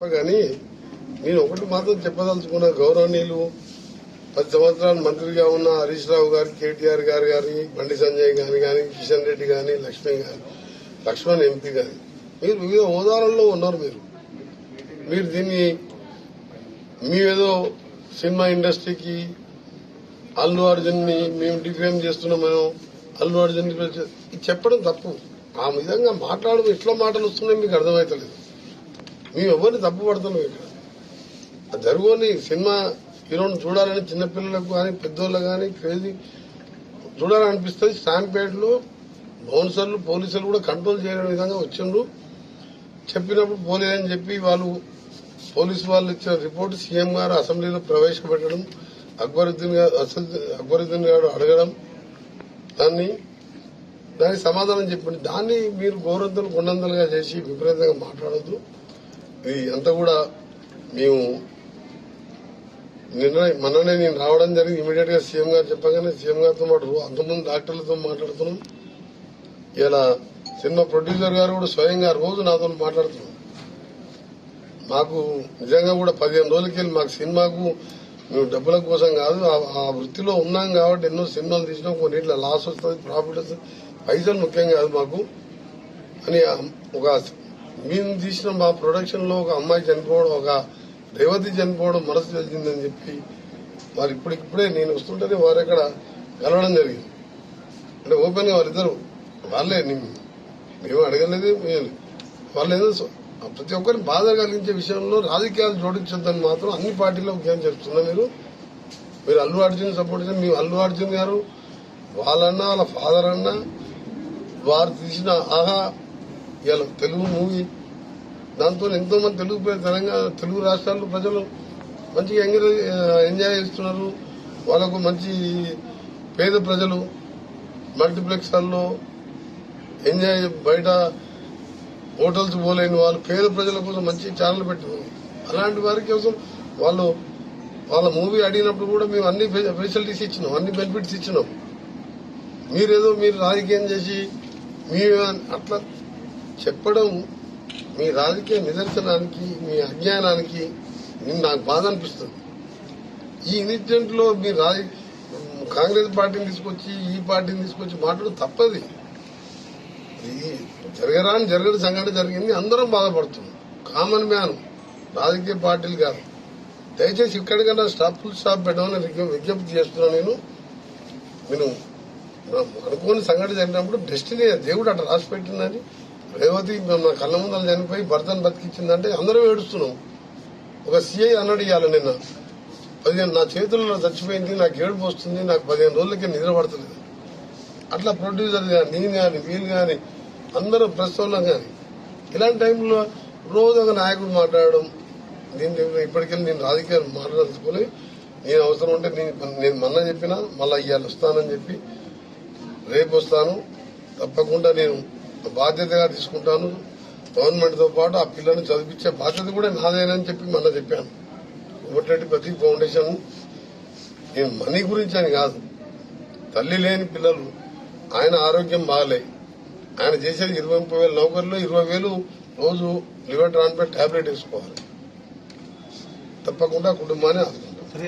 కానీ నేను ఒకటి మాత్రం చెప్పదలుచుకున్న గౌరవనీయులు పది సంవత్సరాలు మంత్రిగా ఉన్న హరీష్ రావు గారు కేటీఆర్ గారు కానీ బండి సంజయ్ గారు కానీ కిషన్ రెడ్డి కానీ లక్ష్మీ గారు లక్ష్మణ్ ఎంపీ గారు మీరు వివిధ హోదాలలో ఉన్నారు మీరు. మీరు దీన్ని మీరేదో సినిమా ఇండస్ట్రీకి అల్లు అర్జున్ని మేము డిఫేమ్ చేస్తున్నాం మనం అల్లు అర్జున్ చెప్పడం తప్పు. ఆ విధంగా మాట్లాడడం ఇట్లా మాటలు వస్తున్నాయి మీకు అర్థమవుతలేదు మేము ఎవరిని తప్పు పడుతున్నాం ఇక్కడ జరుగుని సినిమా హీరోని చూడాలని చిన్నపిల్లలకు కానీ పెద్దోళ్ళకు కానీ క్రేజీ చూడాలనిపిస్తుంది. స్టాంపేడ్లో బౌన్సర్లు పోలీసులు కూడా కంట్రోల్ చేయని విధంగా వచ్చిండ్రు. చెప్పినప్పుడు పోలేదని చెప్పి వాళ్ళు పోలీసు వాళ్ళు ఇచ్చిన రిపోర్ట్ సీఎం గారు అసెంబ్లీలో ప్రవేశపెట్టడం అక్బరుద్దీన్ గారు అక్బరుద్దీన్ గారు అడగడం దాన్ని దానికి సమాధానం చెప్పండి. దాన్ని మీరు గౌరవంతులు కొండంతలుగా చేసి విపరీతంగా మాట్లాడద్దు. ఇది అంతా కూడా మేము నిర్ణయం మననే నేను రావడం జరిగింది. ఇమీడియట్గా సీఎం గారు చెప్పగానే సీఎం గారితో పాటు అంతకుముందు డాక్టర్లతో మాట్లాడుతున్నాం. ఇలా సినిమా ప్రొడ్యూసర్ గారు కూడా స్వయంగా రోజు నాతో మాట్లాడుతున్నాం మాకు నిజంగా కూడా పదిహేను రోజులకి వెళ్ళి మాకు సినిమాకు మేము డబ్బుల కోసం కాదు ఆ- వృత్తిలో ఉన్నాం కాబట్టి ఎన్నో సినిమాలు తీసినాం. కొన్ని లాస్ వస్తుంది ప్రాఫిట్ వస్తుంది. పైసలు ముఖ్యం కాదు మాకు. అని ఒక మేము తీసిన మా ప్రొడక్షన్లో ఒక అమ్మాయి చనిపోవడం ఒక రేవతి చనిపోవడం మనసు తెలిసిందని చెప్పి వారు ఇప్పటికిప్పుడే నేను వస్తుంటేనే వారు ఎక్కడ కలవడం జరిగింది. అంటే ఓపెన్గా వారిద్దరు వాళ్ళే మేము అడగలేదు మేము- వాళ్ళు ఏదో ప్రతి ఒక్కరిని బాధ కలిగించే విషయంలో రాజకీయాలు జోడించొద్దని మాత్రం అన్ని పార్టీలో ఏం చెప్తున్నా మీరు మీరు అల్లు అర్జున్ సపోర్ట్ చేసిన మీ అల్లు అర్జున్ గారు వాళ్ళన్నా వాళ్ళ ఫాదర్ అన్నా వారు తీసిన ఆహా ఇవాళ తెలుగు మూవీ. దాంతో ఎంతో మంది తెలుగు తెలంగాణ తెలుగు రాష్ట్రాల్లో ప్రజలు మంచిగా ఎంజాయ్ ఎంజాయ్ చేస్తున్నారు. వాళ్ళకు మంచి పేద ప్రజలు మల్టీప్లెక్స్లలో ఎంజాయ్ బయట హోటల్స్ పోలేని వాళ్ళు పేద ప్రజల కోసం మంచి ఛానల్ పెట్టుకుంది అలాంటి వారి కోసం వాళ్ళు వాళ్ళ మూవీ అడిగినప్పుడు కూడా మేము అన్ని ఫెసిలిటీస్ ఇచ్చినాం అన్ని బెనిఫిట్స్ ఇచ్చినాం. మీరేదో మీరు రాజకీయం చేసి మీ అట్లా చెప్పడం మీ రాజకీయ నిదర్శనానికి మీ అజ్ఞానానికి నేను నాకు బాధ అనిపిస్తుంది. ఈ ఇన్సిడెంట్లో మీ రాజ కాంగ్రెస్ పార్టీని తీసుకొచ్చి ఈ పార్టీని తీసుకొచ్చి మాట్లాడు తప్పది. ఇది జరగరాని జరగని సంఘటన జరిగింది అందరం బాధపడుతున్నాం. కామన్ మ్యాన్ రాజకీయ పార్టీలు కాదు. దయచేసి ఇక్కడికన్నా స్టాప్ ఫుల్ స్టాప్ పెట్టమని విజ్ఞప్తి చేస్తున్నాను నేను. నేను అనుకోని సంఘటన జరిగినప్పుడు డెస్టినీ దేవుడు అట్లా రాసి పెట్టిందని రేవతి మన కళ్ళ ముందర చనిపోయి భర్తను బతికించిందంటే అందరూ ఏడుస్తున్నాం. ఒక సిఐ అన్నాడు ఇవాళ నిన్న. పదిహేను నా చేతుల్లో చచ్చిపోయింది నాకు ఏడుపు వస్తుంది నాకు పదిహేను రోజులకి నిద్ర పడతలేదు. అట్లా ప్రొడ్యూసర్ కానీ నేను కానీ వీళ్ళు కానీ అందరూ ప్రెస్ వాళ్ళం కానీ ఇలాంటి టైంలో రోజు ఒక నాయకుడు మాట్లాడడం దీన్ని ఇప్పటికెళ్ళి నేను రాజకీయాలు మాట్లాడుకుని నేను అవసరం ఉంటే నేను నేను మొన్న చెప్పినా మళ్ళీ ఇవాళ వస్తానని చెప్పి రేపు వస్తాను తప్పకుండా నేను బాధ్యతగా తీసుకుంటాను. గవర్నమెంట్తో పాటు ఆ పిల్లల్ని చదివించే బాధ్యత కూడా నాదేనని చెప్పి మొన్న చెప్పాను. ఒకటి ప్రతి ఫౌండేషన్ నేను మనీ గురించి అని కాదు. తల్లి లేని పిల్లలు ఆయన ఆరోగ్యం బాగాలే. ఆయన చేసేది ఇరవై ముప్పై వేల నౌకర్లు ఇరవై వేలు రోజు లివర్ ట్రాన్స్ఫర్ టాబ్లెట్ వేసుకోవాలి. తప్పకుండా కుటుంబాన్ని ఆదుకుంటాం.